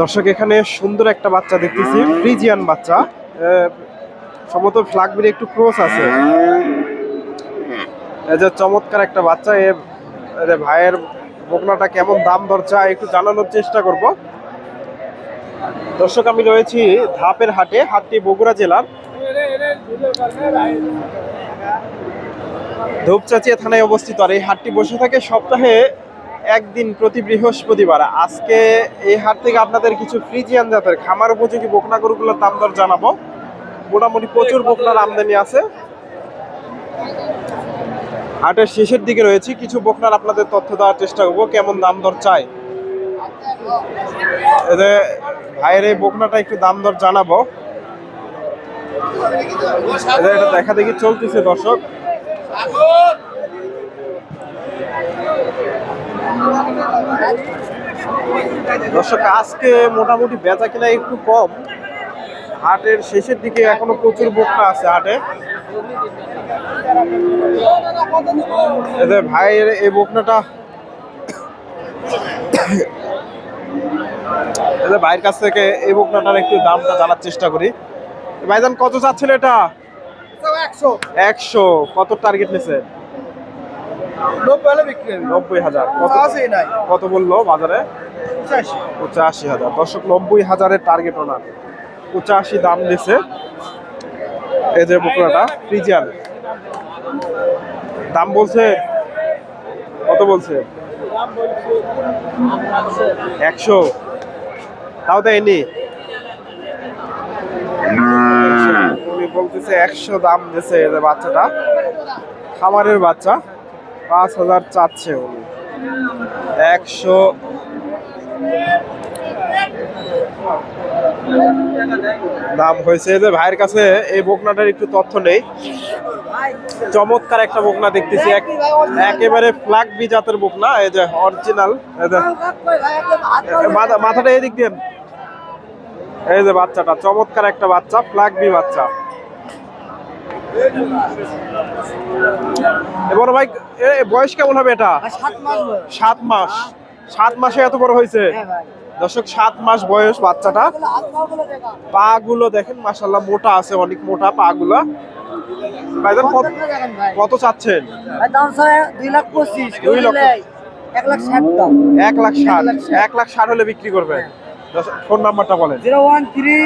দর্শক, এখানে সুন্দর একটা বাচ্চা দেখতেছি, ফ্রিজিয়ান বাচ্চা। সম্ভবত ফ্লাগবির একটু ক্রোস আছে। চমৎকার একটা বাচ্চা, এ ভাইয়ের বকনাটা কেমন দাম দর চায়, একটু জানানোর চেষ্টা করব। দর্শক, আমি রয়েছি ধাপের হাটে, হাটটি বগুড়া জেলার। ধূপচাচিয়া থানায় অবস্থিত আর এই হাটটি বসে থাকে সপ্তাহে একদিন প্রতি বৃহস্পতিবার। আজকে এই হাট থেকে আপনাদের কিছু ফ্রিজিয়ান জাতের খামার উপযোগী বকনা গরুগুলোর দাম দর জানাব। মোটামুটি প্রচুর বকনার আমদানি আছে। হাটের শেষের দিকে রয়েছে। কিছু বকনার আপনাদের তথ্য দেওয়ার চেষ্টা করব, কেমন দাম দর চাই। ভাইয়ের এই বকনাটা একটু দাম দর জানাব। এটা দেখা দেখি চলতেছে দর্শক। দর্শক আজকে মোটামুটি বেচা কিনা একটু কম। হাটের শেষের দিকে এখনও প্রচুর বকনা আছে হাটে। ভাইয়ের এই বকনাটা ভাইয়ের কাছ থেকে এই বকনাটার একটু দামটা জানার চেষ্টা করি। ভাইজান কত চাচ্ছিল এটা? একশো। একশো। কত টার্গেট নিছে? নব্বই হলে বিক্রি হবে। নব্বই হাজার। কত নাই। কত বলল বাজারে? পঁচাশি। হাজার। দর্শক নব্বই হাজারের টার্গেট ওনার পঁচাশি দাম দিছে। এই যে বকরাটা ফ্রিজিয়ান। দাম বলছে? কত বলছে? একশো। তাও দেয়নি? উনি বলতেছে একশো দাম দিছে এই যে বাচ্চাটা। খামারের বাচ্চা। পাঁচ হাজার চাচ্ছে একশো দাম হয়েছে। যে ভাইয়ের কাছে এই বকনাটার একটু তথ্য নেই। চমৎকার একটা বকনা দেখতেছি। এক- একেবারে ফ্ল্যাগ বি জাতের বকনা। এই যে অরিজিনাল মাথাটা এদিক দেন এই যে বাচ্চাটা, চমৎকার একটা বাচ্চা, ফ্ল্যাগ বি বাচ্চা। বড় ভাই এ বয়স কেমন হবে এটা? সাত মাস সাত মাসে। এত বড় হয়েছে? হ্যাঁ দর্শক সাত মাস বয়স বাচ্চাটা। পা গুলো দেখেন মাসাল্লাহ মোটা আছে অনেক মোটা পা গুলো ভাইজান কত চাচ্ছেন? ভাই দাম চাই দুই লাখ পঁচিশ দুই লক্ষ। এক লাখ ষাট এক লাখ ষাট। এক লাখ হলে বিক্রি করবে ফোন নাম্বারটা বলেন। Zero one three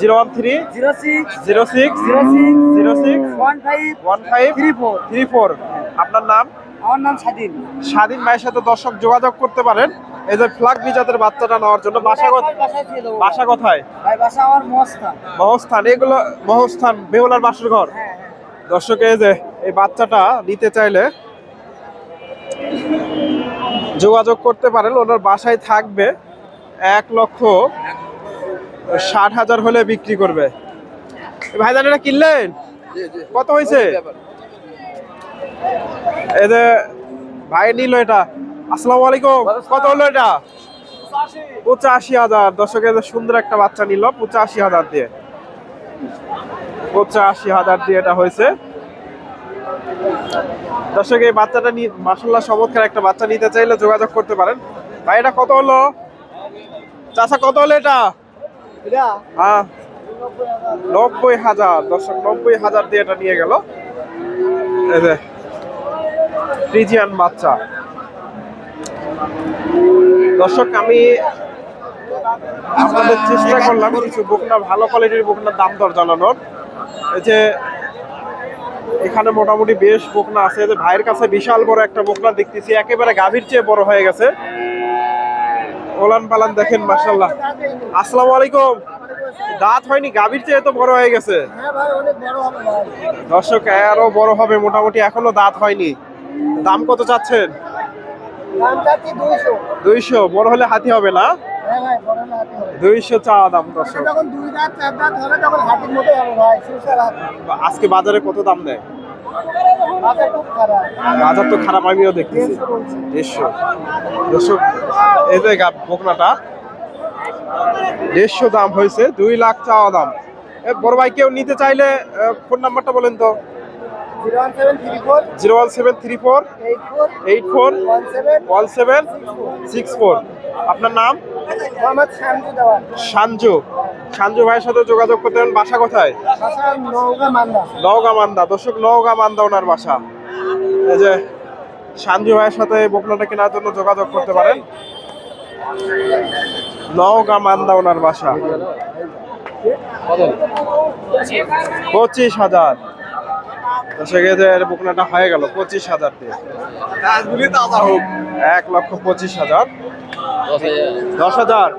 zero one three zero six zero six zero six zero six one five one five three four three four আপনার নাম আমার নাম স্বাধীন স্বাধীন ভাইয়ের সাথে দর্শক যোগাযোগ করতে পারেন। এই যে ফ্লাগ বিজাতের বাচ্চাটা নেওয়ার জন্য বাসা বাসা কোথায়? ভাই বাসা আমার মস্তা মহস্থান এগুলো মহস্থান বেহুলার বাসর ঘর। হ্যাঁ হ্যাঁ। দর্শক এই যে এই বাচ্চাটা নিতে চাইলে যোগাযোগ করতে পারেন। ওনার বাসায় থাকবে। এক লক্ষ ষাট হাজার হলে বিক্রি করবে। ভাইজান এটা কিনলেন? কত হয়েছে? এই যে ভাই নিল এটা। আসসালামু আলাইকুম। কত হলো এটা? পঁচাশি হাজার। দর্শকের সুন্দর একটা বাচ্চা নিল পঁচাশি হাজার দিয়ে। পঁচাশি হাজার দিয়ে এটা হয়েছে। দর্শক এই বাচ্চাটা নিয়ে মাসাল্লাহ চমৎকার একটা বাচ্চা নিতে চাইলে যোগাযোগ করতে পারেন। ভাই এটা কত হলো? চাচা কত হলো এটা? হ্যাঁ। নব্বই হাজার দর্শক নব্বই হাজার দিয়ে এটা নিয়ে গেল। ফ্রিজিয়ান বাচ্চা। দর্শক আমি আপনাদের চেষ্টা করলাম কিছু বকনা ভালো কোয়ালিটির বকনার দাম দর জানানোর। এই যে এখানে মোটামুটি বেশ বকনা আছে। যে ভাইয়ের কাছে বিশাল বড় একটা বকনা দেখতেছি একেবারে গাভীর চেয়ে বড় হয়ে গেছে। ওলান পালান দেখেন মাসাল্লাহ আসসালামু আলাইকুম। দাঁত হয়নি গাভীর চেয়ে তো বড় হয়ে গেছে। হ্যাঁ দর্শক আরও বড় হবে মোটামুটি এখনও দাঁত হয়নি। দাম কত চাচ্ছেন? দুইশো। বড় হলে হাতি হবে না? হ্যাঁ দুইশো চাওয়া দাম দর্শক। আজকে বাজারে কত দাম দেয়? বাজার তো খারাপ আমিও দেখতেছি। দেড়শো। দেড়শো এই যে বকনাটা। দেড়শো দাম হয়েছে দুই লাখ চাওয়া দাম। এ, বড় ভাই কেউ নিতে চাইলে ফোন নাম্বারটা বলেন তো। Zero one seven three four. Eight four. One seven six four. আপনার নাম? সাঞ্জু সাঞ্জু ভাইয়ের সাথে যোগাযোগ করতে পারেন। বাসা কোথায়? নওগাঁ মান্দা। দর্শক নওগাঁ মান্দা ওনার বাসা। এই যে সাঞ্জু ভাইয়ের সাথে বকনাটা কেনার জন্য যোগাযোগ করতে পারেন। নওগাঁ মান্দা ওনার বাসা। পঁচিশ হাজার। এই বকনাটা হয়ে গেল পঁচিশ হাজার দিয়ে। এক লক্ষ পঁচিশ হাজার। দশ হাজার।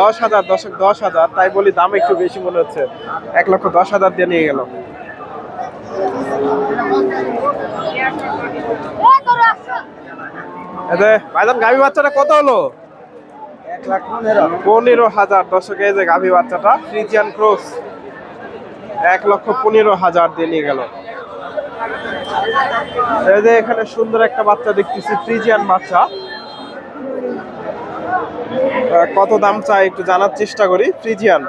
দশ হাজার দশক দশ হাজার, তাই বলি দাম একটু বেশি মনে হচ্ছে। এক লক্ষ দশ হাজার দিয়ে নিয়ে গেল। ভাইজান, গাভী বাচ্চাটা কত হলো? পনেরো হাজার দশকে যে গাভী বাচ্চাটা ফ্রিজিয়ান ক্রস এক লক্ষ পনেরো হাজার দিয়ে নিয়ে গেল। এখানে সুন্দর একটা বাচ্চা দেখতেছি ফ্রিজিয়ান বাচ্চা। কত দাম চাই একটু জানার চেষ্টা করি। ফ্রিজিয়ান।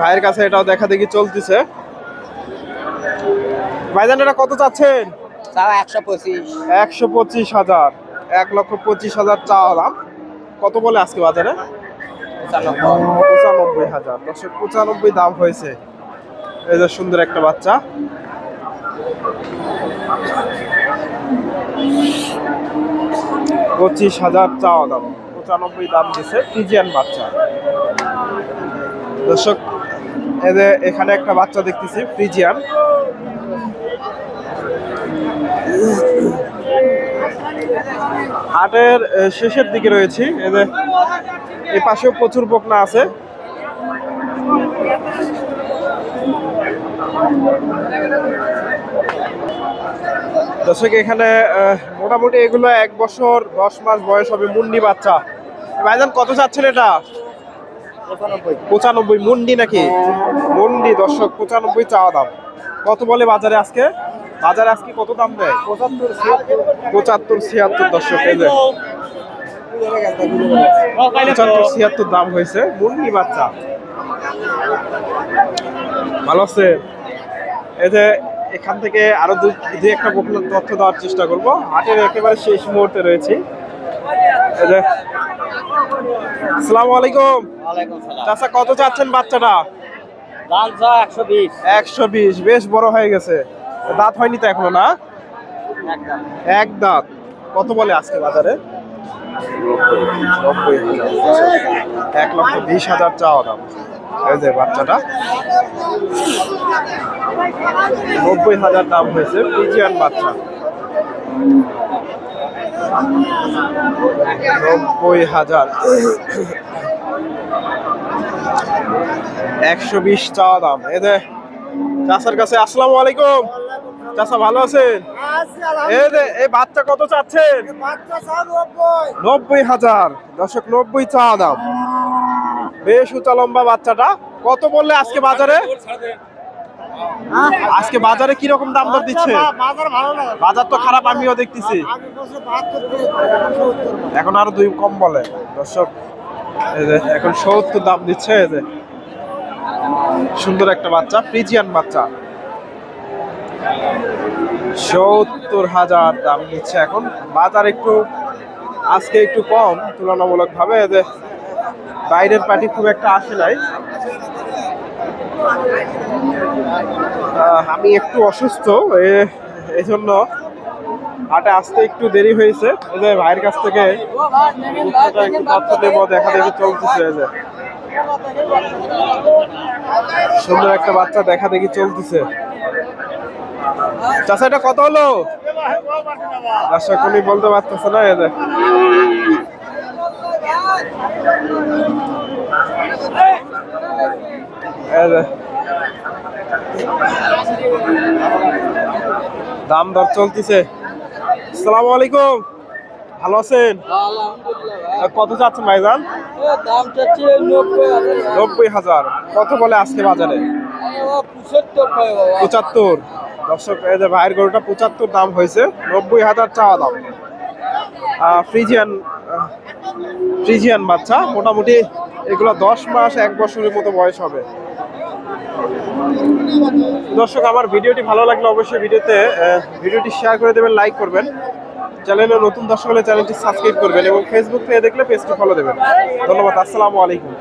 ভাইয়ের কাছে এটাও দেখা দেখি চলতেছে। ভাইজান এটা কত চাচ্ছেন? একশো পঁচিশ। হাজার। এক লক্ষ পঁচিশ হাজার চাওয়া দাম। কত বলে আজকে বাজারে? পঁচানব্বই হাজার। পঁচানব্বই দাম হয়েছে। এই যে সুন্দর একটা বাচ্চা। পঁচিশ হাজার চাওয়া দাম, পঁচানব্বই দাম দিছে ফিজিয়ান বাচ্চা। দর্শক যে এখানে একটা বাচ্চা দেখতেছি ফ্রিজিয়ান হাটের শেষের দিকে রয়েছি এদের এই পাশেও প্রচুর বকনা আছে। দর্শক এখানে মোটামুটি এগুলো এক বছর দশ মাস বয়স হবে মুন্ডি বাচ্চা। ভাইজান কত চাচ্ছেন এটা? পঁচানব্বই। মুন্ডি নাকি? মুন্ডি দর্শক পঁচানব্বই চাওয়া দাম। কত বলে বাজারে আজকে? বাজারে আজকে কত দাম দেয়? পঁচাত্তর পঁচাত্তর ছিয়াত্তর দর্শক এই যে। পঁচাত্তর ছিয়াত্তর দাম হয়েছে মুন্ডি বাচ্চা। ভালো আছে। এই যে এখান থেকে আরও দু দু একটা তথ্য দেওয়ার চেষ্টা করব। হাটের একেবারে শেষ মুহূর্তে রয়েছি। এই আসসালামু আলাইকুম চাচা কত চাচ্ছেন বাচ্চাটা? একশো বিশ। একশো বিশ বেশ বড় হয়ে গেছে। দাঁত হয়নি তো এখনও না? এক দাঁত। কত বলে আজকে বাজারে? এক লক্ষ বিশ হাজার চাওয়া দাম। এই যে বাচ্চাটা। নব্বই হাজার দাম হয়েছে ফিজিয়ান বাচ্চা। নব্বই হাজার। একশো বিশ চাওয়া দাম। এই যে চাষার কাছে আসসালামু আলাইকুম। চাষা ভালো আছেন? এই যে এই বাচ্চা কত চাচ্ছেন? নব্বই। হাজার। দশক নব্বই চা দাম। বেশ উঁচা লম্বা বাচ্চাটা। কত বললে আজকে বাজারে? আজকে বাজারে কি রকম দাম দর দিচ্ছে? বাজার তো খারাপ আমিও দেখতেছি। এখন আরও দুই কম বলে। দর্শক এখন সত্তর দাম দিচ্ছে সুন্দর একটা বাচ্চা ফ্রিজিয়ান বাচ্চা। সত্তর হাজার দাম নিচ্ছে এখন। বাজার একটু আজকে একটু কম তুলনামূলক ভাবে যে বাইরের পার্টি খুব একটা আসে নাই। আমি একটু অসুস্থ, এ- এই জন্য হাটে আসতে একটু দেরি হয়েছে। এই যে ভাইয়ের কাছ থেকে দেখা দেখি চলতেছে এই যে। সুন্দর একটা বাচ্চা দেখা দেখি চলতেছে। চাষা এটা কত হলো? দর্শক বলতে পারতেছে না, এই যে। দাম দর চলতেছে। আসসালামু আলাইকুম। ভালো আছেন? কত চাচ্ছেন ভাইজান? দাম চাচ্ছি নব্বই হাজার। কত বলে আজকে বাজারে? পঁচাত্তর দর্শক এই যে ভাইয়ের গরুটা পঁচাত্তর দাম হয়েছে। নব্বই হাজার চাওয়া দাম। ফ্রিজিয়ান ফ্রিজিয়ান বাচ্চা, মোটামুটি এগুলো দশ মাস, এক বছরের মতো বয়স হবে। দর্শক, আমার ভিডিওটি ভালো লাগলে অবশ্যই ভিডিওতে ভিডিওটি শেয়ার করে দেবেন লাইক করবেন। চ্যানেলে নতুন দর্শক হলে চ্যানেলটি সাবস্ক্রাইব করবেন এবং ফেসবুক থেকে দেখলে পেজটি ফলো দেবেন। ধন্যবাদ, আসসালামু আলাইকুম।